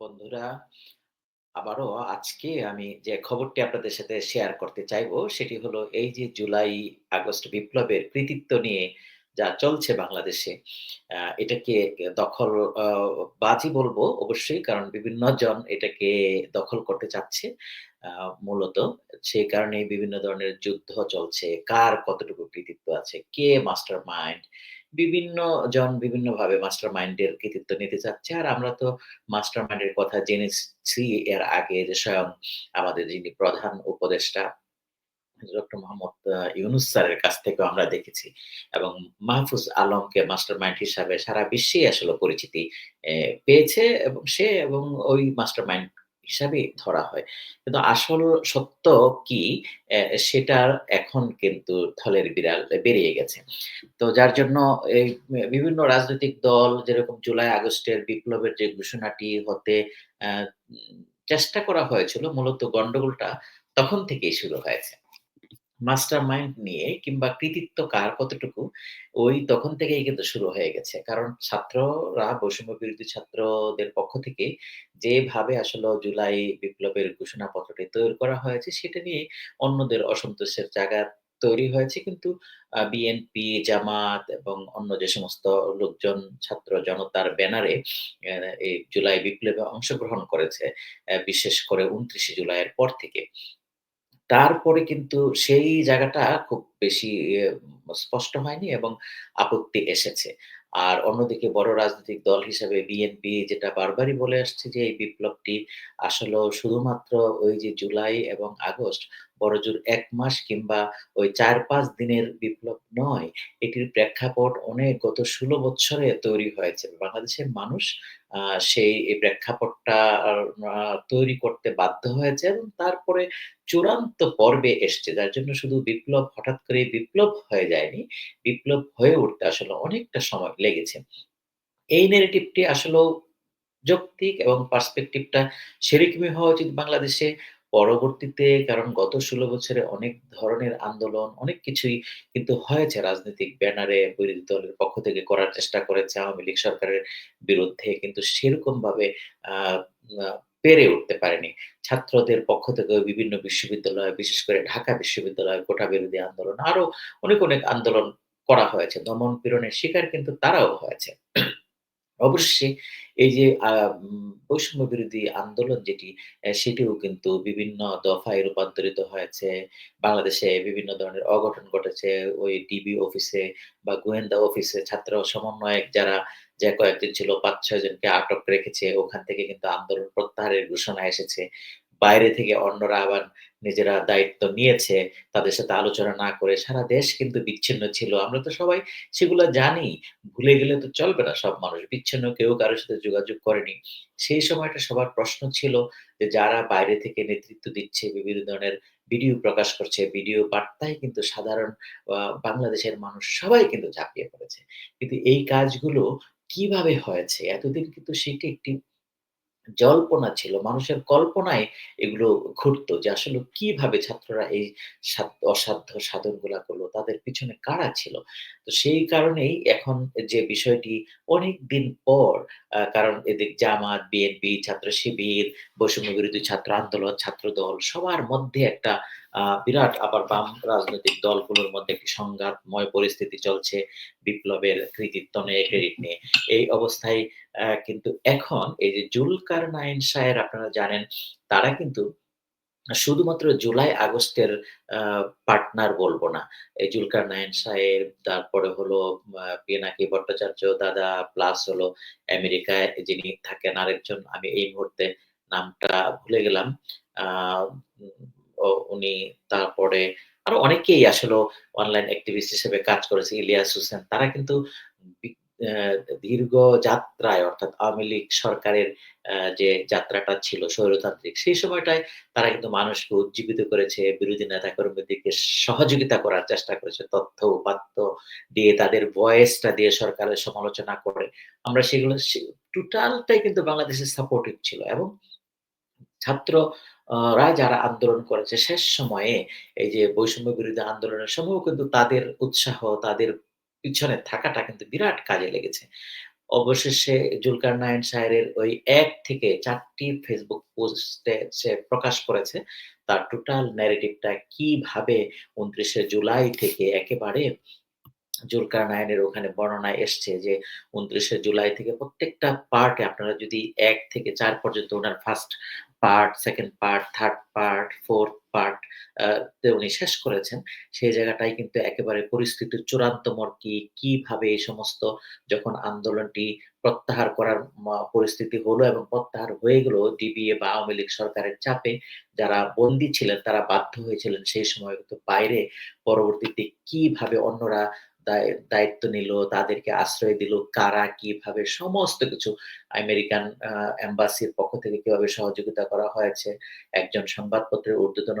বন্ধুরা, আবারও আজকে আমি যে খবরটি আপনাদের সাথে শেয়ার করতে চাইব, সেটি হলো এই যে জুলাই আগস্ট বিপ্লবের কৃতিত্ব নিয়ে যা চলছে বাংলাদেশে, এটাকে দখল বাজি বলব অবশ্যই কারণ বিভিন্ন জন এটাকে দখল করতে চাচ্ছে। মূলত সেই কারণেই বিভিন্ন ধরনের যুদ্ধ চলছে। কার কতটুকু কৃতিত্ব আছে, কে মাস্টার মাইন্ড, বিভিন্ন জন বিভিন্নভাবে মাস্টার মাইন্ড এর কৃতিত্ব নিতে চাচ্ছে। আর আমরা তো মাস্টার মাইন্ড এর কথা জেনেছি এর আগে যে স্বয়ং আমাদের যিনি প্রধান উপদেষ্টা ডক্টর মোহাম্মদ ইউনুস স্যারের কাছ থেকেও আমরা দেখেছি এবং মাহফুজ আলমকে মাস্টার মাইন্ড হিসাবে সারা বিশ্বেই আসলে পরিচিতি পেয়েছে এবং সে এবং ওই মাস্টার হিসাবেই ধরা হয়। কিন্তু আসল সত্য কি সেটার এখন কিন্তু থলের বিড়াল বেরিয়ে গেছে। তো যার জন্য এই বিভিন্ন রাজনৈতিক দল যেরকম জুলাই আগস্টের বিপ্লবের যে ঘোষণাটি হতে চেষ্টা করা হয়েছিল, মূলত গন্ডগোলটা তখন থেকেই শুরু হয়েছে। মাস্টার মাইন্ড নিয়ে কিংবা কৃতিত্ব কার কতটুকু ওই তখন থেকেই কিন্তু শুরু হয়ে গেছে। কারণ ছাত্ররা বৈষম্য বিরোধী ছাত্রদের পক্ষ থেকে যেভাবে আসলে জুলাই বিপ্লবের ঘোষণাপত্রটি তৈরি করা হয়েছে সেটা নিয়ে অন্যদের অসন্তোষের জায়গা তৈরি হয়েছে। কিন্তু বিএনপি, জামাত এবং অন্য যে সমস্ত লোকজন ছাত্র জনতার ব্যানারে এই জুলাই বিপ্লবে অংশগ্রহণ করেছে, বিশেষ করে উনত্রিশে জুলাইয়ের পর থেকে। তারপরে কিন্তু সেই জায়গাটা খুব বেশি ইয়ে স্পষ্ট হয়নি এবং আপত্তি এসেছে। আর অন্যদিকে বড় রাজনৈতিক দল হিসেবে বিএনপি যেটা বারবারই বলে আসছে যে, এই বিপ্লবটি আসলে শুধুমাত্র ওই যে জুলাই এবং আগস্ট বড়জোর এক মাস কিংবা ওই ৪-৫ দিনের বিপ্লব নয়। এটির প্রেক্ষাপট অনেক গত ষোলো বছরে তৈরি হয়েছে। বাংলাদেশের মানুষ সেই প্রেক্ষাপটটা তৈরি করতে বাধ্য হয়েছে এবং তারপরে চূড়ান্ত পর্বে এসছে। যার জন্য শুধু বিপ্লব হঠাৎ করে বিপ্লব হয়ে যায়নি। বিপ্লব হয়ে উঠতে আসলে অনেকটা সময় লেগেছে। এই ন্যারেটিভটি আসলেও যৌক্তিক এবং পার্সপেক্টিভ টা সেরকমই হওয়া উচিত বাংলাদেশে। পরবর্তীতে কারণ গত ১৬ বছরে অনেক ধরনের আন্দোলন, অনেক কিছুই কিন্তু হয়েছে রাজনৈতিক ব্যানারে বিরোধী দলের পক্ষ থেকে করার চেষ্টা করেছে আওয়ামী লীগ সরকারের বিরুদ্ধে। কিন্তু সেরকম ভাবে পেরে উঠতে পারেনি। ছাত্রদের পক্ষ থেকেও বিভিন্ন বিশ্ববিদ্যালয়, বিশেষ করে ঢাকা বিশ্ববিদ্যালয় কোটা বিরোধী আন্দোলন, আরও অনেক, অনেক আন্দোলন করা হয়েছে। দমন-পীড়নের শিকার কিন্তু তারাও হয়েছে। অবশ্যই এই যে বৈষম্য বিরোধী আন্দোলন যেটি, সেটিও কিন্তু বিভিন্ন দফায় রূপান্তরিত হয়েছে। বাংলাদেশে বিভিন্ন ধরনের অঘটন ঘটেছে। ওই ডিবি অফিসে বা গোয়েন্দা অফিসে ছাত্র সমন্বয়ক যারা যে কয়েকজন ছিল ৫-৬ জনকে আটক রেখেছে। ওখান থেকে কিন্তু আন্দোলন প্রত্যাহারের ঘোষণা এসেছে। বাইরে থেকে অন্যরা আবার নিজেরা দায়িত্ব নিয়েছে। তাদের সাথে আলোচনা না করে সারা দেশ কিন্তু বিচ্ছিন্ন ছিল। আমরা তো সবাই সেগুলা জানি। ভুলে গেলে তো চলবে না সব মানুষ। বিচ্ছিন্ন কেউ কারোর সাথে যোগাযোগ করেনি। সেই সময়টা সবার প্রশ্ন ছিল যে যারা বাইরে থেকে নেতৃত্ব দিচ্ছে, বিভিন্ন ধরনের ভিডিও প্রকাশ করছে, ভিডিও বার্তায় কিন্তু সাধারণ বাংলাদেশের মানুষ সবাই কিন্তু ঝাঁপিয়ে পড়েছে। কিন্তু এই কাজগুলো কীভাবে হয়েছে? এতদিন কিন্তু সেটি একটি জল্পনা ছিল। মানুষের কল্পনায় এগুলো ঘটতো যে আসলে কীভাবে ছাত্ররা এই অসাধ্য অসাধ্য সাধনগুলা করল, তাদের পিছনে কারা ছিল? তো সেই কারণেই এখন যে বিষয়টি অনেক দিন পর কারণ এদিক জামাত, বিএনপি, ছাত্র শিবির, বৈষম্য বিরোধী ছাত্র আন্দোলন, ছাত্র দল সবার মধ্যে একটা বিরাট আবার বাম রাজনৈতিক দলগুলোর মধ্যে একটি সংঘাতময় পরিস্থিতি চলছে। বিপ্লবের কৃতিত্ব নিয়ে, ক্রেডিট নিয়ে। এই অবস্থায় কিন্তু এখন এই যে জুলকার নাইন সাহের আপনারা জানেন তারা কিন্তু শুধুমাত্র জুলাই আগস্টের পার্টনার বলব না। এই জুলকার নাইন সাহেব, তারপরে হলো পিনাকি ভট্টাচার্য দাদা, প্লাস হলো আমেরিকায় যিনি থাকেন আরেকজন আমি এই মুহূর্তে নামটা ভুলে গেলাম। উনি তারপরে আরও অনেকেই আসলে অনলাইন অ্যাক্টিভিস্ট হিসেবে কাজ করেছে। ইলিয়াস হোসেন। তারা কিন্তু দীর্ঘ যাত্রায় অর্থাৎ আওয়ামী লীগ সরকারের যে যাত্রাটা ছিল স্বৈরতান্ত্রিক, সেই সময়টায় তারা কিন্তু মানুষকে উজ্জীবিত করেছে, বিরোধী নেতাকর্মীদেরকে সহযোগিতা করার চেষ্টা করেছে। তথ্য, উপাত্ত দিয়ে তাদের ভয়েসটা দিয়ে সরকারের সমালোচনা করে। আমরা সেগুলো টোটালটাই কিন্তু বাংলাদেশের সাপোর্টিভ ছিল এবং ছাত্র রা যারা আন্দোলন করেছে শেষ সময়ে এই যে বৈষম্য বিরোধী আন্দোলনের সময়ও কিন্তু তাদের উৎসাহ, তাদের পিছনে থাকাটা কিন্তু বিরাট কাজে লেগেছে। অবশেষে জুলকারনাইন সাহেবের ওই এক থেকে চারটি ফেসবুক পোস্টে সে প্রকাশ করেছে। তার টোটাল ন্যারেটিভ টা কীভাবে উনত্রিশে জুলাই থেকে একেবারে জুলকারনাইনের ওখানে বর্ণনায় এসছে যে উনত্রিশে জুলাই থেকে প্রত্যেকটা পার্টে আপনারা যদি এক থেকে চার পর্যন্ত ওনার 1st part, second part, third part, 4th part উনি শেষ করেছেন। সেই জায়গাটায় কিন্তু একেবারে পরিস্থিতির চূড়ান্ত মোড় কি, কীভাবে এই সমস্ত যখন আন্দোলনটি প্রত্যাহার করার পরিস্থিতি হলো এবং প্রত্যাহার হয়ে গেল ডিবিএ বা আওয়ামী লীগ সরকারের চাপে যারা বন্দী ছিলেন তারা বাধ্য হয়েছিলেন সেই সময় কিন্তু বাইরে পরবর্তীতে কীভাবে অন্যরা দায়িত্ব নিল, তাদেরকে আশ্রয় দিল, কারা কীভাবে সমস্ত কিছু আমেরিকান এম্বাসির পক্ষ থেকে কীভাবে সহযোগিতা করা হয়েছে। একজন সংবাদপত্রের ঊর্ধ্বতন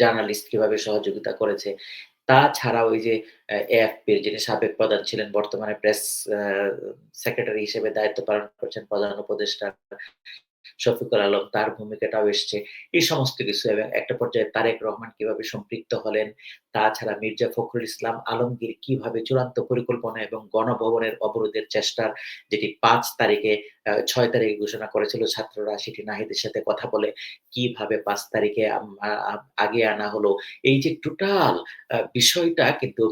জার্নালিস্ট কীভাবে সহযোগিতা করেছে। তাছাড়া ওই যে এ এএফপির যিনি সাবেক প্রধান ছিলেন, বর্তমানে প্রেস সেক্রেটারি হিসেবে দায়িত্ব পালন করছেন প্রধান উপদেষ্টা শফিকুল আলম তার ভূমিকাটাও এসছে। এই সমস্ত কিছু এবং একটা পর্যায়ে তারেক রহমান কীভাবে সম্পৃক্ত হলেন। তাছাড়া মির্জা ফখরুল ইসলাম আলমগীর কীভাবে চূড়ান্ত পরিকল্পনা এবং গণভবনের অবরোধের চেষ্টার যেটি পাঁচ তারিখে ৬ তারিখে ঘোষণা করেছিল ছাত্ররা, সেটি নাহিদের সাথে কথা বলে কীভাবে পাঁচ তারিখে আম, আ আ আগিয়ে আনা হলো। এই যে টোটাল বিষয়টা কিন্তু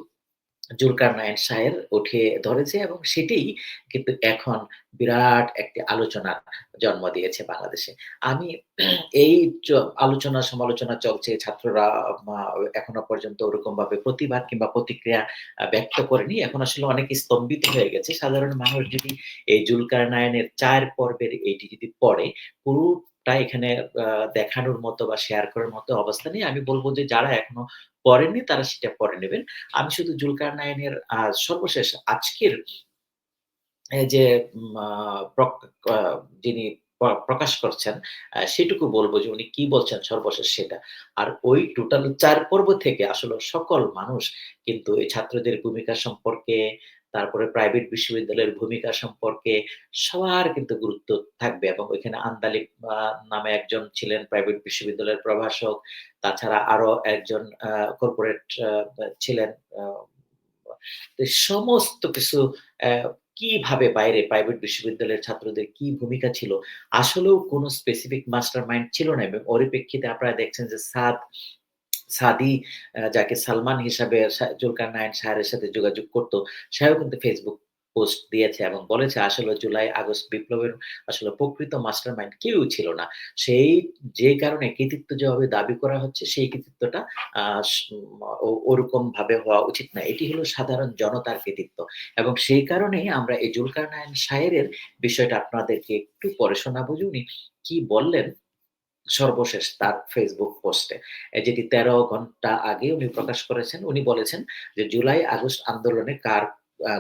জুলকারনাইন সাহের উঠিয়ে ধরেছে এবং সেটিই কিন্তু এখন বিরাট একটি আলোচনার জন্ম দিয়েছে বাংলাদেশে। আমি এই আলোচনা সমালোচনা চলছে ছাত্ররা এখনও পর্যন্ত ওরকম ভাবে প্রতিবাদ কিংবা প্রতিক্রিয়া ব্যক্ত করেনি। এখন আসলে অনেকে স্তম্ভিত হয়ে গেছে। সাধারণ মানুষ যদি এই জুলকার নায়নের চার পর্বের এইটি যদি পড়ে, পুরোটা এখানে দেখানোর মতো বা শেয়ার করার মতো অবস্থা নেই। আমি বলব যে যারা এখনও পড়েননি তারা সেটা পড়ে নেবেন। আমি শুধু জুলকারনাইনের আ সর্বশেষ আজকের যে যিনি প্রকাশ করছেন সেটুকু বলব যে উনি কি বলছেন সর্বশেষ সেটা। আর ওই টোটাল চার পর্ব থেকে আসলে সকল মানুষ কিন্তু এই ছাত্রদের ভূমিকা সম্পর্কে, তারপরে প্রাইভেট বিশ্ববিদ্যালয়ের ভূমিকা সম্পর্কে সবার কিন্তু গুরুত্ব থাকবে এবং ওইখানে আন্দালিক নামে একজন ছিলেন প্রাইভেট বিশ্ববিদ্যালয়ের প্রভাষক। তাছাড়া আরও একজন কর্পোরেট ছিলেন সমস্ত কিছু কীভাবে বাইরে প্রাইভেট বিশ্ববিদ্যালয়ের ছাত্রদের কি ভূমিকা ছিল, আসলেও কোনো স্পেসিফিক মাস্টার মাইন্ড ছিল না এবং পরিপ্রেক্ষিতে আপনারা দেখছেন যে সাদ সাদি যাকে সালমান হিসাবে সা জুলকারনাইন সাহেবের সাথে যোগাযোগ করত, সেও কিন্তু ফেসবুক পোস্ট দিয়েছে এবং বলেছে আসলে জুলাই আগস্ট বিপ্লবের আসলে প্রকৃত মাস্টার মাইন্ড কেউ ছিল না। সেই যে কারণে কৃতিত্ব যেভাবে দাবি করা হচ্ছে সেই কৃতিত্বটা আ স ও ওরকমভাবে হওয়া উচিত না। এটি হলো সাধারণ জনতার কৃতিত্ব এবং সেই কারণেই আমরা এই জুলকারনাইন সাহেবের বিষয়টা আপনাদেরকে একটু পরে শোনাবো কি বললেন সর্বশেষ তার ফেসবুক পোস্টে। যেটি ১৩ ঘণ্টা আগে উনি প্রকাশ করেছেন। উনি বলেছেন যে, "জুলাই আগস্ট আন্দোলনে কার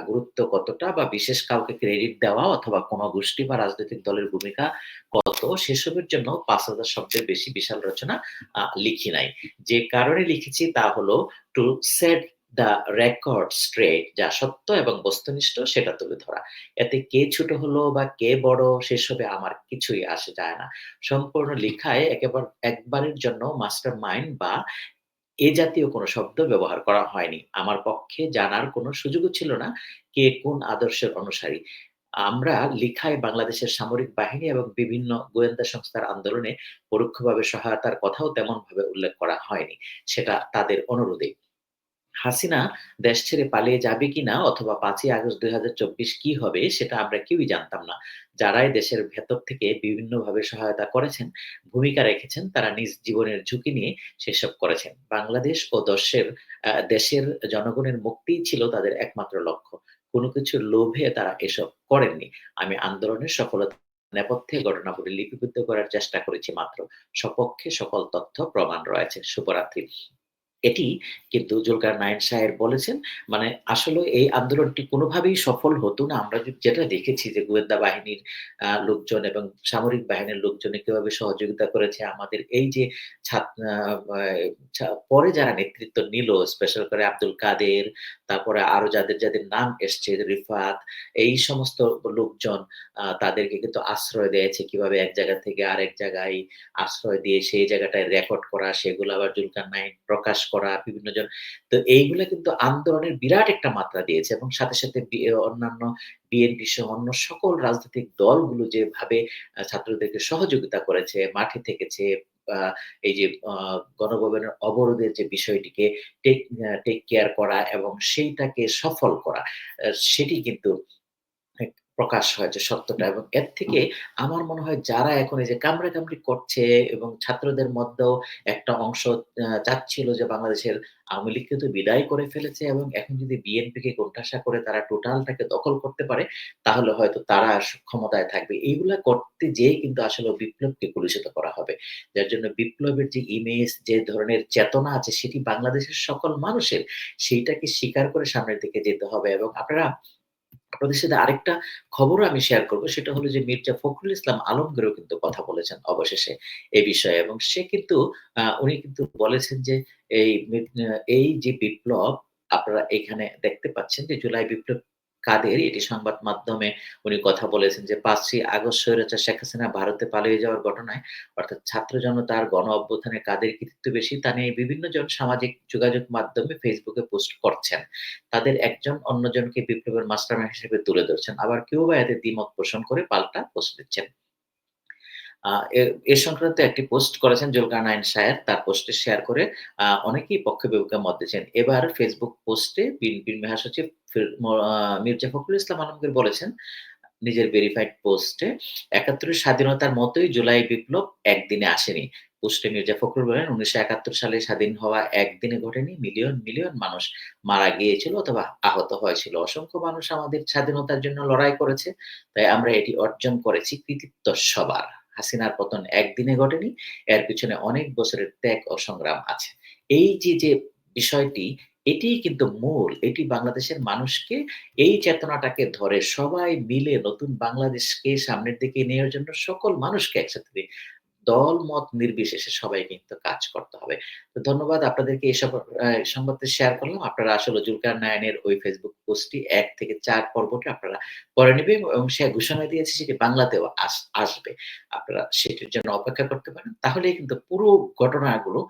গুরুত্ব কতটা বা বিশেষ কাউকে ক্রেডিট দেওয়া অথবা কোন গোষ্ঠী বা রাজনৈতিক দলের ভূমিকা কত সেসবের জন্য ৫,০০০ শব্দের বেশি বিশাল রচনা লিখি নাই। যে কারণে লিখেছি তা হলো to set the record straight যা সত্য এবং বস্তুনিষ্ঠ সেটা তুলে ধরা। এতে কে ছোট হলো বা কে বড় সেসবে আমার কিছুই আসে যায় না। সম্পূর্ণ লিখায় একেবার, একবারের জন্য মাস্টার মাইন্ড বা এ জাতীয় কোন শব্দ ব্যবহার করা হয়নি। আমার পক্ষে জানার কোন সুযোগও ছিল না কে কোন আদর্শের অনুসারী। আমরা লিখায় বাংলাদেশের সামরিক বাহিনী এবং বিভিন্ন গোয়েন্দা সংস্থার আন্দোলনে পরোক্ষভাবে সহায়তার কথাও তেমনভাবে উল্লেখ করা হয়নি। সেটা তাদের অনুরোধেই। হাসিনা দেশ ছেড়ে পালিয়ে যাবে কিনা অথবা পাঁচই আগস্ট ২০২৪ কি হবে সেটা আমরা কেউই জানতাম না। যারাই দেশের ভেতর থেকে বিভিন্নভাবে সহায়তা করেছেন, ভূমিকা রেখেছেন তারা নিজ জীবনের ঝুঁকি নিয়ে সেসব করেছেন। বাংলাদেশ ও দশের দেশের জনগণের মুক্তিই ছিল তাদের একমাত্র লক্ষ্য। কোন কিছুর লোভে তারা এসব করেননি। আমি আন্দোলনের সফলতা নেপথ্যে ঘটনাগুলি লিপিবদ্ধ করার চেষ্টা করেছি মাত্র। সপক্ষে সকল তথ্য প্রমাণ রয়েছে। শুভরাত্রি। এটি কিন্তু জুলকারনাইন সাহেব বলেছেন। মানে আসলে এই আন্দোলনটি কোনোভাবেই সফল হতো না। আমরা যেটা দেখেছি যে গোয়েন্দা বাহিনীর লোকজন এবং সামরিক বাহিনীর লোকজনে কীভাবে সহযোগিতা করেছে আমাদের এই যে পরে যারা নেতৃত্ব নিল স্পেশাল করে আব্দুল কাদের, তারপরে আরও যাদের, যাদের নাম এসছে রিফাত এই সমস্ত লোকজন তাদেরকে কিন্তু আশ্রয় দিয়েছে কীভাবে এক জায়গা থেকে আরেক জায়গায় আশ্রয় দিয়ে সেই জায়গাটায় রেকর্ড করা সেগুলো আবার জুলকার নাইন প্রকাশ করা, বিভিন্ন জন তো এইগুলো কিন্তু আন্দোলনের বিরাট একটা মাত্রা দিয়েছে এবং সাথে, সাথে অন্যান্য বিএনপি সহ অন্য সকল রাজনৈতিক দলগুলো যেভাবে ছাত্রদেরকে সহযোগিতা করেছে, মাঠে থেকেছে, এই যে গণভবনের অবরোধের যে বিষয়টিকে টেক টেক কেয়ার করা এবং সেইটাকে সফল করা। সেটি কিন্তু প্রকাশ হয় যে সত্যটা এবং এর থেকে আমার মনে হয় যারা এখন এই যে কামড়াকামড়ি করছে এবং ছাত্রদের মধ্যেও একটা অংশ চাচ্ছিল যে বাংলাদেশের আওয়ামী লীগকে তো বিদায় করে ফেলেছে এবং এখন যদি বিএনপিকে কোণঠাসা করে তারা টোটালটাকে দখল করতে পারে, তাহলে হয়তো তারা ক্ষমতায় থাকবে। এইগুলা করতে যেয়ে কিন্তু আসলে বিপ্লবকে কলুষিত করা হবে। যার জন্য বিপ্লবের যে ইমেজ, যে ধরনের চেতনা আছে সেটি বাংলাদেশের সকল মানুষের, সেইটাকে স্বীকার করে সামনের দিকে যেতে হবে এবং আপনারা আপনাদের সাথে আরেকটা খবর আমি শেয়ার করব। সেটা হলো যে মির্জা ফখরুল ইসলাম আলমগীরও কিন্তু কথা বলেছেন অবশেষে এ বিষয়ে এবং সে কিন্তু উনি কিন্তু বলেছেন যে এই এই যে বিপ্লব আপনারা এখানে দেখতে পাচ্ছেন যে জুলাই বিপ্লব কাদের এটি সংবাদ মাধ্যমে উনি কথা বলেছেন যে ৫ই আগস্ট স্বৈরাচার শেখ হাসিনা ভারতে পালিয়ে যাওয়ার ঘটনায়, অর্থাৎ ছাত্র জনতার গণ অভ্যুত্থানে কাদের কৃতিত্ব বেশি, তা নিয়ে বিভিন্ন জন সামাজিক যোগাযোগ মাধ্যমে ফেসবুকে পোস্ট করছেন। তাদের একজন অন্যজনকে বিপ্লবের মাস্টারমাইন্ড হিসেবে তুলে ধরছেন। আবার কেউ বা এতে দ্বিমত পোষণ করে পাল্টা পোস্ট দিচ্ছেন। এ সংক্রান্ত একটি পোস্ট করেছেন জুলকারনাইন সায়ের। তার পোস্টে শেয়ার করে অনেকেই পক্ষে-বিপক্ষে মত দিয়েছেন। এবার ফেসবুক পোস্টে বিএনপির মহাসচিব মির্জা ফখরুল ইসলাম আলমগীর বলেছেন, নিজের ভেরিফাইড পোস্টে, "৭১ এর স্বাধীনতার মতোই জুলাই বিপ্লব একদিনে আসেনি।" পোস্টে মির্জা ফখরুল বলেন, "১৯৭১ সালে স্বাধীন হওয়া একদিনে ঘটেনি। মিলিয়ন, মিলিয়ন মানুষ মারা গিয়েছিল অথবা আহত হয়েছিল। অসংখ্য মানুষ আমাদের স্বাধীনতার জন্য লড়াই করেছে। তাই আমরা এটি অর্জন করেছি। কৃতিত্ব সবার। হাসিনার পতন একদিনে ঘটেনি। এর পিছনে অনেক বছরের ত্যাগ ও সংগ্রাম আছে।" এই যে, যে বিষয়টি এটিই কিন্তু মূল। এটি বাংলাদেশের মানুষকে এই চেতনাটাকে ধরে সবাই মিলে নতুন বাংলাদেশকে সামনের দিকে নেওয়ার জন্য সকল মানুষকে একসাথে দল মত নির্বিশেষে সবাই কিন্তু কাজ করতে হবে। তো ধন্যবাদ আপনাদেরকে এসব সংবাদটি শেয়ার করলাম। আপনারা আসলে জুলকার নায়নের ওই ফেসবুক পোস্টটি এক থেকে চার পর্বটি আপনারা পড়ে নিবেন এবং সে ঘোষণা দিয়েছে সেটি বাংলাতেও আসবে। আপনারা সেটির জন্য অপেক্ষা করতে পারেন। তাহলে কিন্তু পুরো ঘটনাগুলো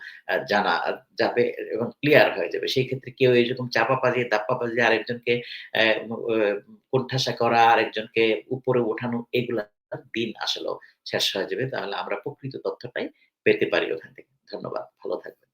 জানা যাবে এবং ক্লিয়ার হয়ে যাবে। সেই ক্ষেত্রে কেউ এরকম চাপাবাজি, পাজিয়ে আরেকজনকে অ্যা অ কোণঠাসা করা, আরেকজনকে উপরে ওঠানো এগুলা দিন আসলেও শেষ হয়ে যাবে। তাহলে আমরা প্রকৃত তথ্যটাই পেতে পারি ওখান থেকে। ধন্যবাদ। ভালো থাকবেন।